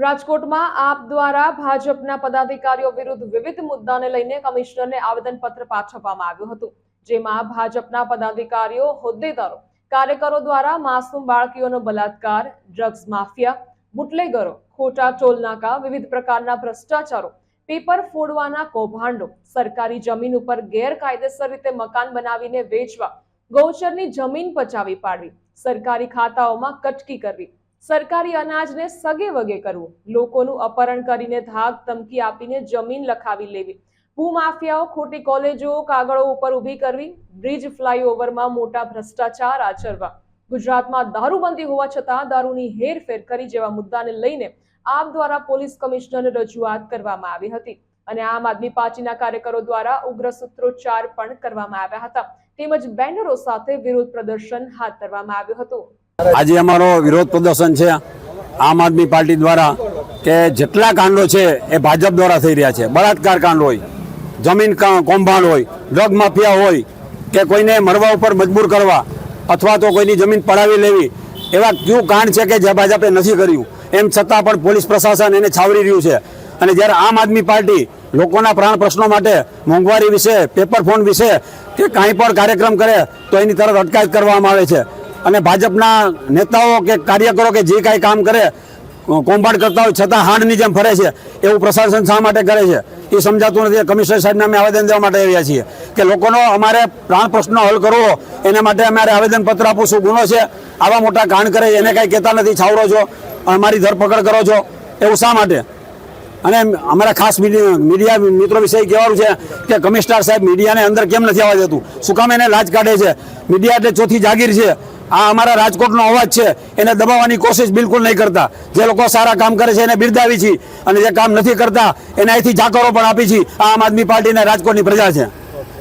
રાજકોટમાં આપ દ્વારા ભાજપના પદાધિકારીઓ વિરુદ્ધ વિવિધ મુદ્દાને લઈને કમિશનરને આવેદનપત્ર પાઠવવામાં આવ્યું હતું, જેમાં ભાજપના પદાધિકારીઓ, હોદ્દેદારો, કાર્યકરો દ્વારા માસૂમ બાળકીઓનો બલાત્કાર, ડ્રગ્સ માફિયા, બુટલેગરો, ખોટા ટોલનાકા, વિવિધ પ્રકારના ભ્રષ્ટાચારો, પેપર ફોડવાના કૌભાંડો, સરકારી જમીન ઉપર ગેરકાયદેસર રીતે મકાન બનાવીને વેચવા, ગૌચરની જમીન પચાવી પાડવી, સરકારી ખાતાઓમાં કટકી કરવી સરકારી અનાજને સગે વગે કરવું. લોકોનું અપહરણ કરીને ધાક ધમકી આપીને જમીન લખાવી લેવી. ભૂમાફિયાઓ, ખોટી કોલેજો, કાગળો ઉપર ઊભી કરવી. બ્રિજ ફ્લાયઓવરમાં મોટા ભ્રષ્ટાચાર આચરવા. ગુજરાતમાં દારૂબંધી હોવા છતાં દારૂની હેરફેર કરી જેવા મુદ્દાને લઈને આપ દ્વારા પોલીસ કમિશનરને રજૂઆત કરવામાં આવી હતી. અને આમ આદમી પાર્ટીના કાર્યકરો દ્વારા ઉગ્ર સૂત્રોચ્ચાર પણ કરવામાં આવ્યા હતા. તેમજ બેનરો સાથે વિરોધ પ્રદર્શન હાથ ધરવામાં આવ્યું હતું. આજે અમારો વિરોધ પ્રદર્શન છે આમ આદમી પાર્ટી દ્વારા કે જેટલા કાંડો છે એ ભાજપ દ્વારા થઈ રહ્યા છે. બળાત્કાર કાંડ હોય, જમીન કૌભાંડ હોય, ડ્રગ માફિયા હોય, કે કોઈને મરવા ઉપર મજબૂર કરવા અથવા તો કોઈની જમીન પડાવી લેવી, એવા કયું કાંડ છે કે જે ભાજપે નથી કર્યું? એમ છતાં પણ પોલીસ પ્રશાસન એને છાવરી રહ્યું છે. અને જ્યારે આમ આદમી પાર્ટી લોકોના પ્રાણ પ્રશ્નો માટે મોંઘવારી વિશે, પેપર ફોન વિશે કે કાંઈ પણ કાર્યક્રમ કરે, તો એની તરત અટકાયત કરવામાં આવે છે. અને ભાજપના નેતાઓ કે કાર્યકરો કે જે કાંઈ કામ કરે, કૌભાંડ કરતા હોય છતાં હાંડની જેમ ફરે છે, એવું પ્રશાસન શા માટે કરે છે? એ સમજાતું નથી. કમિશનર સાહેબને અમે આવેદન દેવા માટે આવ્યા છીએ કે લોકોનો અમારે પ્રાણ પ્રશ્ન હલ કરવો, એના માટે અમારે આવેદનપત્ર આપવું શું ગુનો છે, આવા મોટા કાંડ કરે, એને કાંઈ કહેતા નથી. છાવરો છો, અમારી ધરપકડ કરો છો, એવું શા માટે? અને અમારા ખાસ મીડિયા મિત્રો વિશે કહેવાનું છે કે કમિશનર સાહેબ મીડિયાને અંદર કેમ નથી આવવા દેતું? શું કામ એને લાજ કાઢે છે? મીડિયા એટલે ચોથી જાગીર છે. આ અમારા રાજકોટનો અવાજ છે. એને દબાવવાની કોશિશ બિલકુલ નહીં કરતા. જે લોકો સારા કામ કરે છે એને બિરદાવી છે. અને જે કામ નથી કરતા, એને અહીંથી જાકરો પણ આપી છે. આ આમ આદમી પાર્ટીને રાજકોટની પ્રજા છે.